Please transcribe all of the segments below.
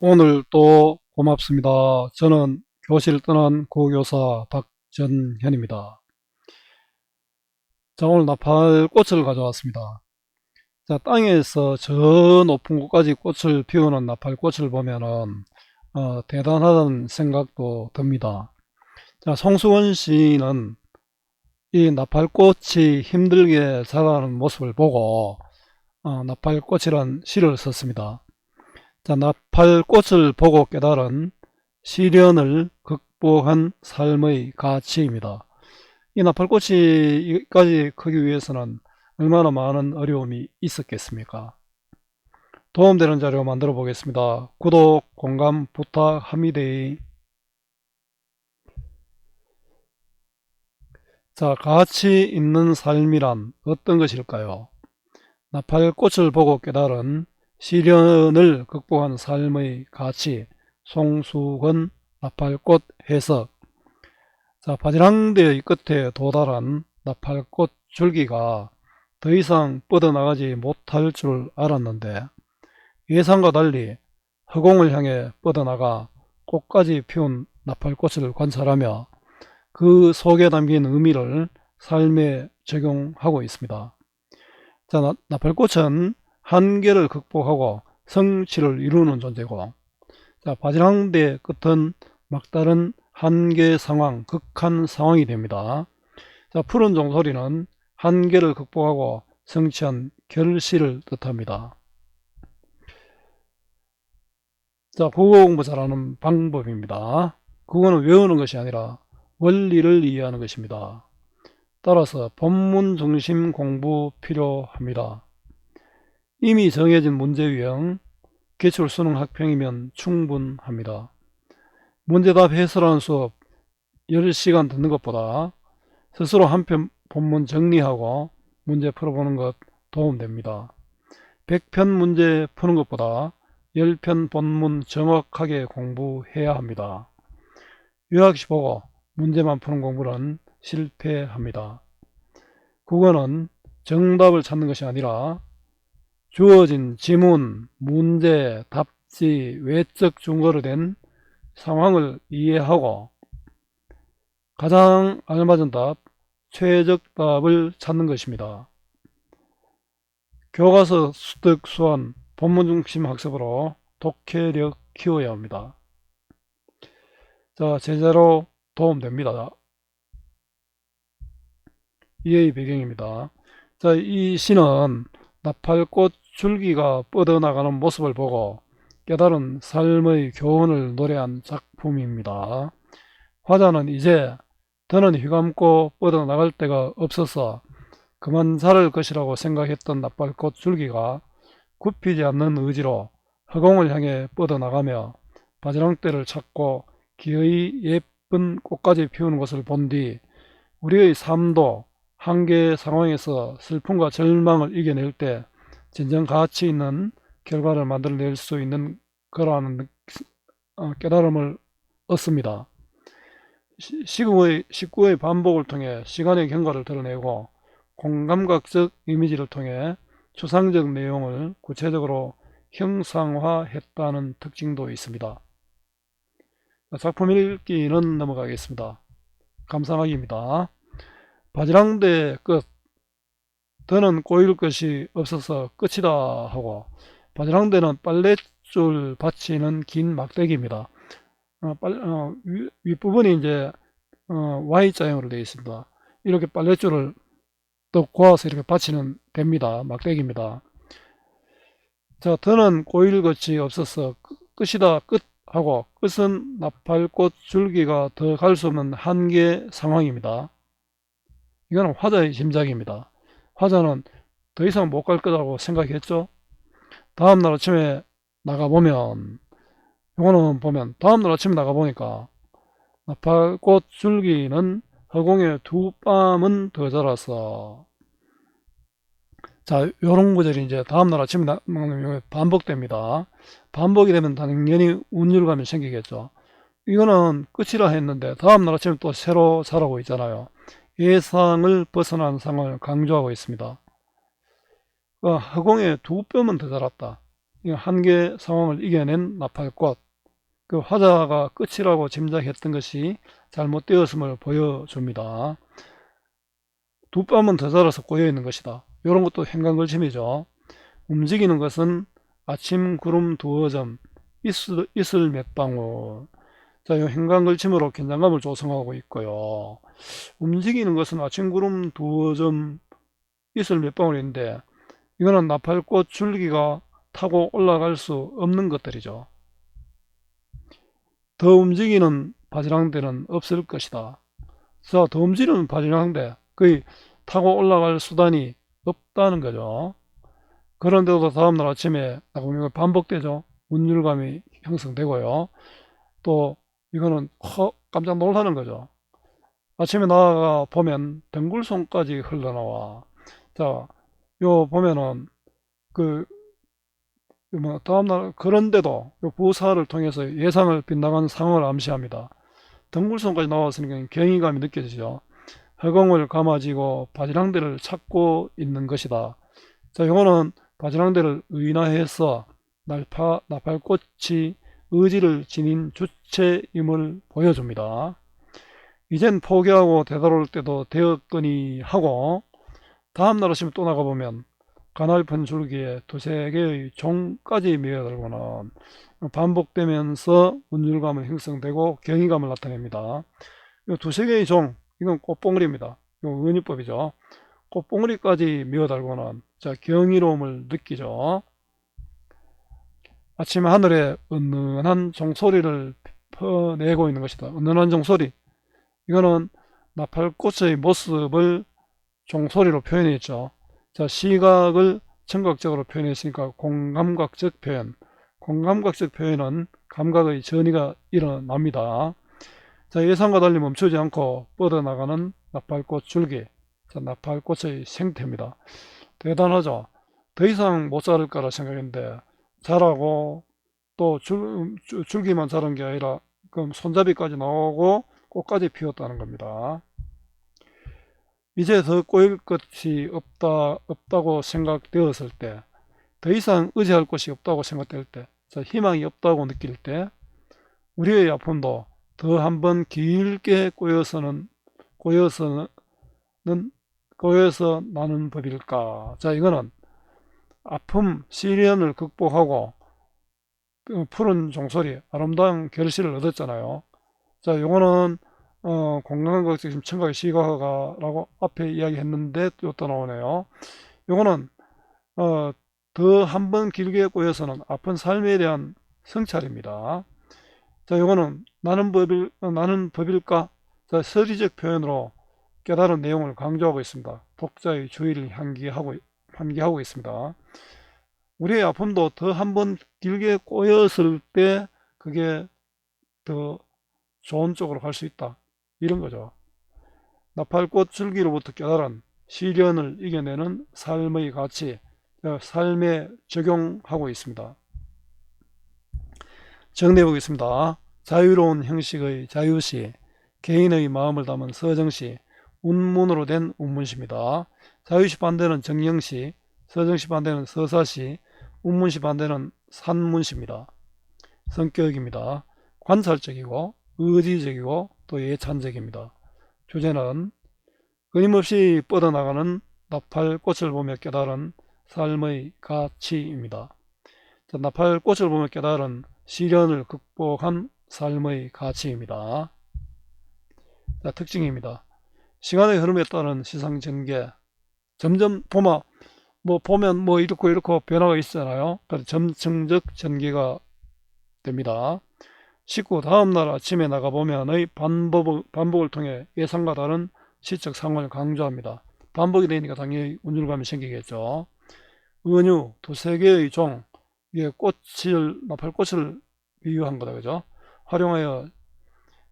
오늘 또 고맙습니다. 저는 교실 떠난 고교사 박전현입니다. 자, 오늘 나팔 꽃을 가져왔습니다. 자, 땅에서 저 높은 곳까지 꽃을 피우는 나팔꽃을 보면은, 어, 대단하다는 생각도 듭니다. 자, 송수원 씨는 이 나팔꽃이 힘들게 자라는 모습을 보고, 어, 나팔꽃이란 시를 썼습니다. 자, 나팔꽃을 보고 깨달은 시련을 극복한 삶의 가치입니다. 이 나팔꽃이 여기까지 크기 위해서는 얼마나 많은 어려움이 있었겠습니까? 도움되는 자료 만들어 보겠습니다. 구독, 공감 부탁합니다. 자, 가치 있는 삶이란 어떤 것일까요? 나팔꽃을 보고 깨달은 시련을 극복한 삶의 가치 송수건 나팔꽃 해석 자 바지랑대의 끝에 도달한 나팔꽃 줄기가 더 이상 뻗어나가지 못할 줄 알았는데 예상과 달리 허공을 향해 뻗어나가 꽃까지 피운 나팔꽃을 관찰하며 그 속에 담긴 의미를 삶에 적용하고 있습니다. 자, 나, 나팔꽃은 한계를 극복하고 성취를 이루는 존재고 자, 바지랑대 끝은 막다른 한계 상황, 극한 상황이 됩니다. 자, 푸른 종소리는 한계를 극복하고 성취한 결실을 뜻합니다. 자, 국어 공부 잘하는 방법입니다. 국어는 외우는 것이 아니라 원리를 이해하는 것입니다. 따라서 본문 중심 공부 필요합니다. 이미 정해진 문제 유형, 기출 수능 학평이면 충분합니다. 문제답 해설하는 수업 10시간 듣는 것보다 스스로 한편 본문 정리하고 문제 풀어보는 것 도움됩니다. 100편 문제 푸는 것보다 10편 본문 정확하게 공부해야 합니다. 요약시 보고 문제만 푸는 공부는 실패합니다. 국어는 정답을 찾는 것이 아니라 주어진 지문, 문제, 답지, 외적 증거로 된 상황을 이해하고 가장 알맞은 답, 최적 답을 찾는 것입니다. 교과서 습득 수완, 본문 중심 학습으로 독해력 키워야 합니다. 자, 제자로 도움됩니다. 이의 배경입니다. 자, 이 시는 나팔꽃 줄기가 뻗어나가는 모습을 보고 깨달은 삶의 교훈을 노래한 작품입니다. 화자는 이제 더는 휘감고 뻗어나갈 데가 없어서 그만 자랄 것이라고 생각했던 나팔꽃 줄기가 굽히지 않는 의지로 허공을 향해 뻗어나가며 바지랑떼를 찾고 기어이 예쁜 꽃까지 피우는 것을 본 뒤 우리의 삶도 한계 상황에서 슬픔과 절망을 이겨낼 때 진정 가치 있는 결과를 만들어낼 수 있는 거라는 어, 깨달음을 얻습니다. 시구의, 식구의 반복을 통해 시간의 경과를 드러내고 공감각적 이미지를 통해 추상적 내용을 구체적으로 형상화했다는 특징도 있습니다. 작품 읽기는 넘어가겠습니다. 감상하기입니다. 바지랑대 끝 더는 꼬일 것이 없어서 끝이다 하고 바지랑대는 빨랫줄 받치는 긴 막대기입니다. 어, 빨, 어, 위, 윗부분이 이제 어, Y자형으로 되어 있습니다. 이렇게 빨랫줄을 또 고아서 이렇게 받치는 됩니다. 막대기입니다. 자, 더는 꼬일 것이 없어서 끝이다 끝 하고 끝은 나팔꽃 줄기가 더 갈 수 없는 한계 상황입니다. 이거는 화자의 짐작입니다. 화자는 더 이상 못 갈 거라고 생각했죠. 다음날 아침에 나가보면 이거는 보면 다음날 아침에 나가보니까 나팔꽃 줄기는 허공에 두 뼘은 더 자라서 자 요런 구절이 이제 다음날 아침에 나, 반복됩니다. 반복이 되면 당연히 운율감이 생기겠죠. 이거는 끝이라 했는데 다음날 아침에 또 새로 자라고 있잖아요. 예상을 벗어난 상황을 강조하고 있습니다. 어, 허공에 두 뼘은 더 자랐다. 이 한계 상황을 이겨낸 나팔꽃. 그 화자가 끝이라고 짐작했던 것이 잘못되었음을 보여줍니다. 두 뼘은 더 자라서 꼬여있는 것이다. 이런 것도 행간걸침이죠. 움직이는 것은 아침 구름 두어 점, 이슬, 이슬 몇 방울. 자, 이 행간 걸침으로 긴장감을 조성하고 있고요. 움직이는 것은 아침 구름 두어 점, 이슬 몇 방울인데, 이거는 나팔꽃 줄기가 타고 올라갈 수 없는 것들이죠. 더 움직이는 바지랑대는 없을 것이다. 자, 더 움직이는 바지랑대, 거의 타고 올라갈 수단이 없다는 거죠. 그런데도 다음날 아침에 나가면 반복되죠. 운율감이 형성되고요. 또 이거는 허, 깜짝 놀라는 거죠. 아침에 나가 보면 덩굴송까지 흘러나와. 자, 요 보면은 그 뭐 다음날 그런데도 요 부사를 통해서 예상을 빗나가는 상황을 암시합니다. 덩굴송까지 나왔으니까 경이감이 느껴지죠. 허공을 감아지고 바지랑대를 찾고 있는 것이다. 자, 이거는 바지랑대를 의인화해서 날파, 나팔꽃이 의지를 지닌 주체임을 보여줍니다. 이젠 포기하고 되돌아올 때도 되었거니 하고 다음날 아침에 또 나가보면 가날픈 줄기에 두세 개의 종까지 미어들고는 반복되면서 운율감은 형성되고 경이감을 나타냅니다. 이 두세 개의 종, 이건 꽃봉오리입니다. 이거 은유법이죠. 꽃봉오리까지 미어달고는 자 경이로움을 느끼죠. 아침에 하늘에 은은한 종소리를 퍼내고 있는 것이다. 은은한 종소리. 이거는 나팔꽃의 모습을 종소리로 표현했죠. 자 시각을 청각적으로 표현했으니까 공감각적 표현. 공감각적 표현은 감각의 전이가 일어납니다. 자, 예상과 달리 멈추지 않고 뻗어나가는 나팔꽃 줄기. 자, 나팔꽃의 생태입니다. 대단하죠? 더 이상 못 자랄 거라 생각했는데, 자라고 또 줄, 줄, 줄기만 자란 게 아니라, 그럼 손잡이까지 나오고 꽃까지 피웠다는 겁니다. 이제 더 꼬일 것이 없다, 없다고 생각되었을 때, 더 이상 의지할 곳이 없다고 생각될 때, 자, 희망이 없다고 느낄 때, 우리의 아픔도 더 한번 길게 꼬여서는 꼬여서는 꼬여서 나는 법일까? 자, 이거는 아픔, 시련을 극복하고 그 푸른 종소리, 아름다운 결실을 얻었잖아요. 자, 요거는 어, 공간각적 지금 청각의 시각화라고 앞에 이야기했는데 또 나오네요. 요거는 어, 더 한 번 길게 꼬여서는 아픈 삶에 대한 성찰입니다. 자, 요거는 나는 법일, 어, 나는 법일까? 자, 서리적 표현으로 깨달은 내용을 강조하고 있습니다. 독자의 주의를 향기하고, 향기하고 있습니다. 우리의 아픔도 더 한 번 길게 꼬였을 때 그게 더 좋은 쪽으로 갈 수 있다. 이런 거죠. 나팔꽃 줄기로부터 깨달은 시련을 이겨내는 삶의 가치, 어, 삶에 적용하고 있습니다. 정리해 보겠습니다. 자유로운 형식의 자유시, 개인의 마음을 담은 서정시, 운문으로 된 운문시입니다. 자유시 반대는 정영시, 서정시 반대는 서사시, 운문시 반대는 산문시입니다. 성격입니다. 관찰적이고 의지적이고 또 예찬적입니다. 주제는 끊임없이 뻗어나가는 나팔꽃을 보며 깨달은 삶의 가치입니다. 나팔꽃을 보며 깨달은 시련을 극복한 삶의 가치입니다. 자, 특징입니다. 시간의 흐름에 따른 시상 전개. 점점 보마 뭐 보면 뭐 이렇고 이렇고 변화가 있잖아요. 그래서 점층적 전개가 됩니다. 19 다음날 아침에 나가보면의 반복, 반복을 통해 예상과 다른 시적 상황을 강조합니다. 반복이 되니까 당연히 운율감이 생기겠죠. 은유, 두세 개의 종, 이게 꽃을, 나팔꽃을 비유한 거다, 그죠? 활용하여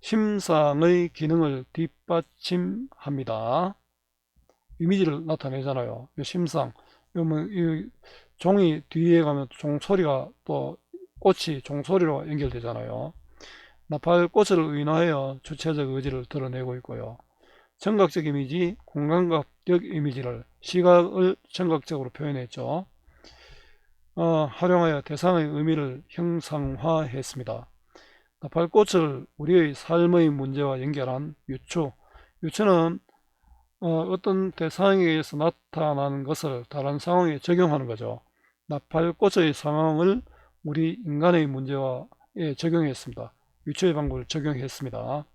심상의 기능을 뒷받침합니다. 이미지를 나타내잖아요. 이 심상. 뭐, 이 종이 뒤에 가면 종소리가 또 꽃이 종소리로 연결되잖아요. 나팔 꽃을 의인하여 주체적 의지를 드러내고 있고요. 청각적 이미지, 공간각적 이미지를 시각을 청각적으로 표현했죠. 어, 활용하여 대상의 의미를 형상화했습니다. 나팔꽃을 우리의 삶의 문제와 연결한 유추. 유추는 어, 떤 대상에 의해서 나타나는 것을 다른 상황에 적용하는 거죠. 나팔꽃의 상황을 우리 인간의 문제와에 적용했습니다. 유추의 방법을 적용했습니다.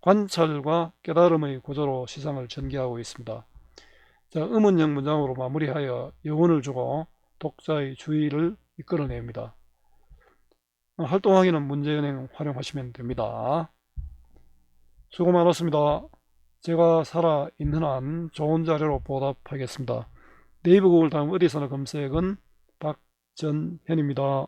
관찰과 깨달음의 구조로 시상을 전개하고 있습니다. 자, 의문형 문장으로 마무리하여 여운을 주고 독자의 주의를 이끌어냅니다. 어, 활동하기는 문제은행 활용하시면 됩니다. 수고 많았습니다. 제가 살아 있는 한 좋은 자료로 보답하겠습니다. 네이버 구글 다음 어디서나 검색은 박전현입니다.